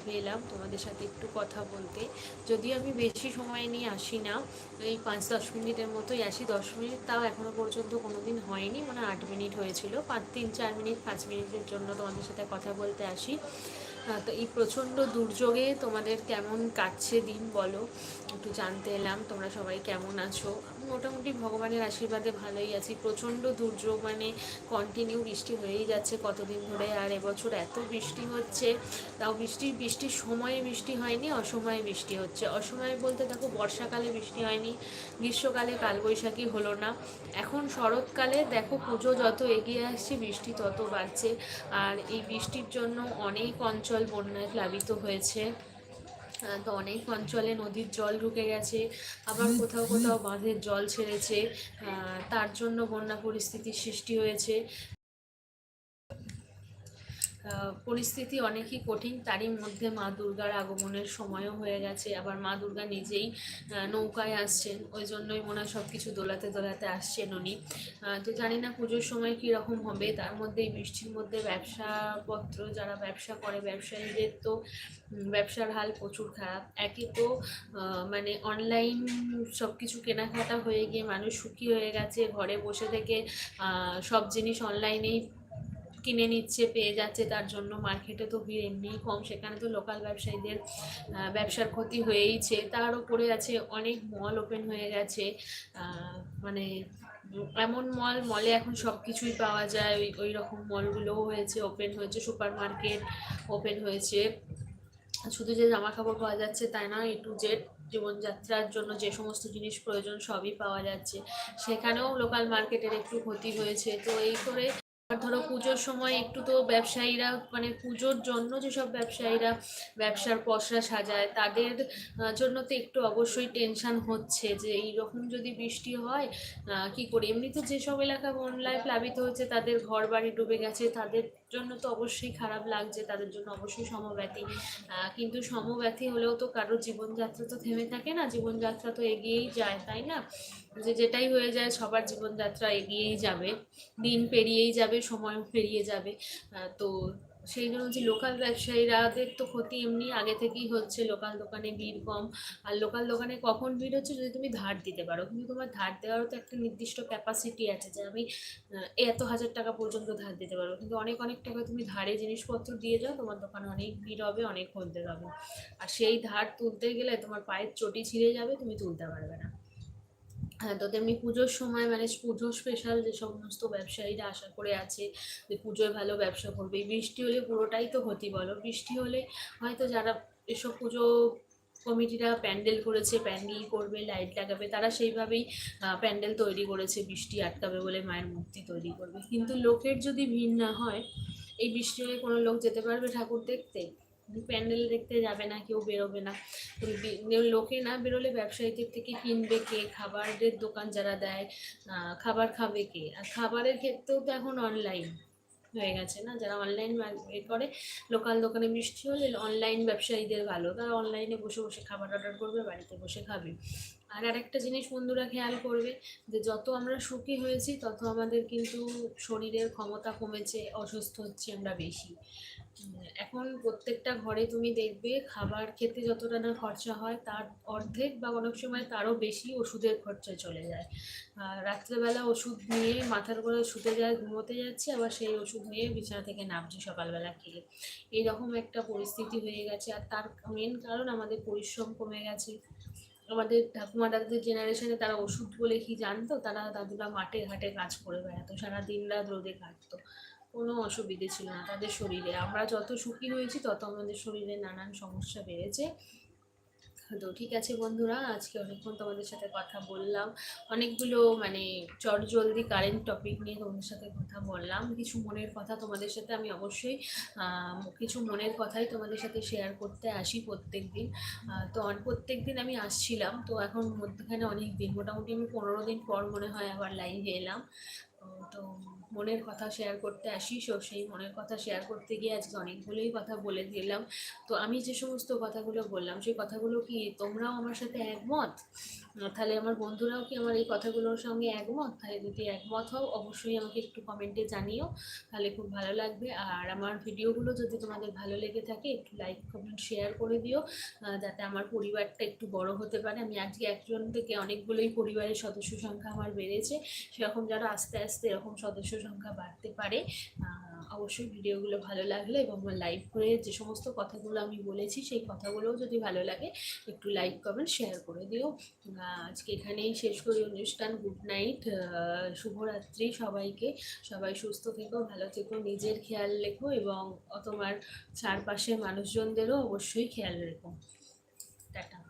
লাইভে এলাম তোমাদের সাথে একটু কথা বলতে। যদি আমি বেশি সময় নিয়ে আসি না, এই পাঁচ দশ মিনিটের মতোই আসি। দশ মিনিট তাও এখনও পর্যন্ত কোনো দিন হয়নি মানে আট মিনিট হয়েছিল। পাঁচ, তিন, চার মিনিট, পাঁচ মিনিটের জন্য তোমাদের সাথে কথা বলতে আসি। তো এই প্রচণ্ড দুর্যোগে তোমাদের কেমন কাটছে দিন বলো? একটু জানতে এলাম, তোমরা সবাই কেমন আছো? মোটামুটি ভগবানের আশীর্বাদে ভালোই আছি। প্রচণ্ড দুর্যোগ মানে কন্টিনিউ বৃষ্টি হয়েই যাচ্ছে কতদিন ধরে, আর এবছর এত বৃষ্টি হচ্ছে। তাও বৃষ্টি, বৃষ্টির সময়ে বৃষ্টি হয়নি, অসময়ে বৃষ্টি হচ্ছে। অসময়ে বলতে দেখো, বর্ষাকালে বৃষ্টি হয়নি, গ্রীষ্মকালে কালবৈশাখী হলো না। এখন শরৎকালে দেখো, পুজো যত এগিয়ে আসছে, বৃষ্টি তত বাড়ছে। আর এই বৃষ্টির জন্য অনেক অঞ্চল বন্যায় প্লাবিত হয়েছে। তো অনেক অঞ্চলে নদীর জল ঢুকে গেছে। আবার কোথাও কোথাও বাঁধের জল ছেড়েছে। তার জন্য বন্যা পরিস্থিতির সৃষ্টি হয়েছে। পরিস্থিতি অনেকই কঠিন। তারই মধ্যে মা দুর্গার আগমনের সময়ও হয়ে গেছে। আবার মা দুর্গা নিজেই নৌকায় আসছেন। ওই জন্যই মনে হয় সব কিছু দোলাতে দোলাতে আসছেন উনি। তো জানি না পুজোর সময় কীরকম হবে। তার মধ্যে এই বৃষ্টির মধ্যে ব্যবসাপত্র, যারা ব্যবসা করে, ব্যবসায়ীদের তো ব্যবসার হাল প্রচুর খারাপ। একে তো মানে অনলাইন সব কিছু কেনাকাটা হয়ে গিয়ে মানুষ সুখী হয়ে গেছে। ঘরে বসে থেকে সব জিনিস অনলাইনেই কিনে নিচ্ছে, পেয়ে যাচ্ছে, তার জন্য মার্কেটে তো ভিড় এমনিই কম। সেখানে তো লোকাল ব্যবসায়ীদের ব্যবসার ক্ষতি হয়েইছে। তার উপরে আছে অনেক মল ওপেন হয়ে গেছে। মানে এমন মল মলে এখন সব কিছুই পাওয়া যায়। ওই ওই রকম মলগুলোও হয়েছে ওপেন হয়েছে সুপার মার্কেট ওপেন হয়েছে। শুধু যে জামা কাপড় পাওয়া যাচ্ছে তাই না এ টু জেড জীবনযাত্রার জন্য যে সমস্ত জিনিস প্রয়োজন সবই পাওয়া যাচ্ছে। সেখানেও লোকাল মার্কেটের একটু ক্ষতি হয়েছে। তো এই করে ধরো পুজোর সময় একটু তো ব্যবসায়ীরা মানে পুজোর জন্য যেসব ব্যবসায়ীরা ব্যবসার পসরা সাজায়, তাদের জন্য তো একটু অবশ্যই টেনশন হচ্ছে যে এইরকম যদি বৃষ্টি হয় কি করি? এমনিতে যেসব এলাকা বন্যায় প্লাবিত হচ্ছে তাদের ঘর বাড়ি ডুবে গেছে, তাদের জন্য তো অবশ্যই খারাপ লাগছে, তাদের জন্য অবশ্যই সমব্যথী। কিন্তু সমব্যথী হলেও তো কারোর জীবনযাত্রা তো থেমে থাকে না, জীবনযাত্রা তো এগিয়েই যায়, তাই না? যে যেটাই হয়ে যায়, সবার জীবনযাত্রা এগিয়েই যাবে, দিন পেরিয়েই যাবে সময় পেরিয়ে যাবে। তো সেই জন্য যে লোকাল ব্যবসায়ীরাদের তো ক্ষতি এমনি আগে থেকেই হচ্ছে। লোকাল দোকানে ভিড় কম। আর লোকাল দোকানে কখন ভিড় হচ্ছে যদি তুমি ধার দিতে পারো। কিন্তু তোমার ধার দেওয়ারও তো একটা নির্দিষ্ট ক্যাপাসিটি আছে যে আমি এত হাজার টাকা পর্যন্ত ধার দিতে পারব। কিন্তু অনেক অনেক টাকা তুমি ধারে জিনিসপত্র দিয়ে যাও, তোমার দোকানে অনেক ভিড় হবে, অনেক খদ্দের হবে। আর সেই ধার তুলতে গেলে তোমার পায়ের চটি ছিঁড়ে যাবে, তুমি তুলতে পারবে না। হ্যাঁ তো তেমনি পুজোর সময় মানে পুজো স্পেশাল যে সমস্ত ব্যবসায়ীরা আশা করে আছে যে পুজোয় ভালো ব্যবসা করবে। বৃষ্টি হলে পুরোটাই তো ক্ষতি বলো। বৃষ্টি হলে হয়তো যারা এসব পুজো কমিটিরা প্যান্ডেল করেছে, প্যান্ডেল করবে লাইট লাগাবে, তারা সেইভাবেই প্যান্ডেল তৈরি করেছে, বৃষ্টি আটকাবে বলে মায়ের মূর্তি তৈরি করবে। কিন্তু লোকের যদি ভিড় না হয়, এই বৃষ্টি হলে কোনো লোক যেতে পারবে ঠাকুর দেখতে? প্যান্ডেল দেখতে যাবে না, কেউ বেরোবে না। লোকে না বেরোলে ব্যবসায়ীদের থেকে কিনবে কে? খাবারের দোকান যারা দেয় খাবার খাবে কে? আর খাবারের ক্ষেত্রেও তো এখন অনলাইন হয়ে গেছে না? যারা অনলাইন এ করে লোকাল দোকানে মিষ্টি হলে অনলাইন ব্যবসায়ীদের ভালো। তারা অনলাইনে বসে বসে খাবার অর্ডার করবে, বাড়িতে বসে খাবে। আর আরেকটা জিনিস বন্ধুরা খেয়াল করবে, যে যত আমরা সুখী হয়েছি, তত আমাদের কিন্তু শরীরের ক্ষমতা কমেছে, অসুস্থ হচ্ছে আমরা বেশি। এখন প্রত্যেকটা ঘরে তুমি দেখবে খাবার খেতে যতটা না খরচা হয়, তার অর্ধেক বা অনেক সময় তারও বেশি ওষুধের খরচা চলে যায়। রাত্রেবেলা ওষুধ নিয়ে মাথার উপরে শুতে যায়, ঘুমোতে যাচ্ছে, আবার সেই ওষুধ নিয়ে বিছানা থেকে নামছে সকালবেলা খেয়ে। এইরকম একটা পরিস্থিতি হয়ে গেছে। আর তার মেন কারণ আমাদের পরিশ্রম কমে গেছে। আমাদের ঠাকুমা দাদুদের জেনারেশনে তারা ওষুধ বলে কি জানতো? তারা দাদুরা মাঠে ঘাটে কাজ করে বেড়াতো, সারা দিন রাত রোদে কাটতো। কোনো অসুবিধে ছিল না তাদের শরীরে। আমরা যত সুখী হয়েছি, তত আমাদের শরীরে নানান সমস্যা বেড়েছে। তো ঠিক আছে বন্ধুরা, আজকে অনেকক্ষণ তোমাদের সাথে কথা বললাম। অনেকগুলো মানে চট জলদি কারেন্ট টপিক নিয়ে তোমাদের সাথে কথা বললাম। কিছু মনের কথা তোমাদের সাথে আমি অবশ্যই কিছু মনের কথাই তোমাদের সাথে শেয়ার করতে আসি প্রত্যেক দিন তো প্রত্যেক দিন আমি আসছিলাম। তো এখন মধ্যখানে অনেক দিন মোটামুটি আমি পনেরো দিন পর মনে হয় আবার লাইভে এলাম। তো- মনের কথা শেয়ার করতে আসি, সো সেই মনের কথা শেয়ার করতে গিয়ে আজকে অনেকগুলোই কথা বলে দিলাম। তো আমি যে সমস্ত কথাগুলো বললাম, সেই কথাগুলো কি তোমরাও আমার সাথে একমত? তাহলে আমার বন্ধুরাও কি আমার এই কথাগুলোর সঙ্গে একমত? তাহলে যদি একমত হও, অবশ্যই আমাকে একটু কমেন্টে জানিও। তাহলে খুব ভালো লাগবে। আর আমার ভিডিওগুলো যদি তোমাদের ভালো লেগে থাকে, একটু লাইক কমেন্ট শেয়ার করে দিও যাতে আমার পরিবারটা একটু বড় হতে পারে। আমি আজকে একজন থেকে অনেকগুলোই পরিবারের সদস্য সংখ্যা আমার বেড়েছে। সেরকম যারা আস্তে আস্তে এরকম সদস্য সংখ্যা বাড়তে পারে অবশ্যই ভিডিওগুলো ভালো লাগলে এবং লাইভ করে যে সমস্ত কথাগুলো আমি বলেছি, সেই কথাগুলোও যদি ভালো লাগে, একটু লাইক কমেন্ট শেয়ার করে দিও। আজকে এখানেই শেষ করি অনুষ্ঠান। গুড নাইট শুভরাত্রি সবাইকে। সবাই সুস্থ থেকো, ভালো থেকো, নিজের খেয়াল রেখো এবং তোমার চারপাশের মানুষজনদেরও অবশ্যই খেয়াল রেখো। টাটা।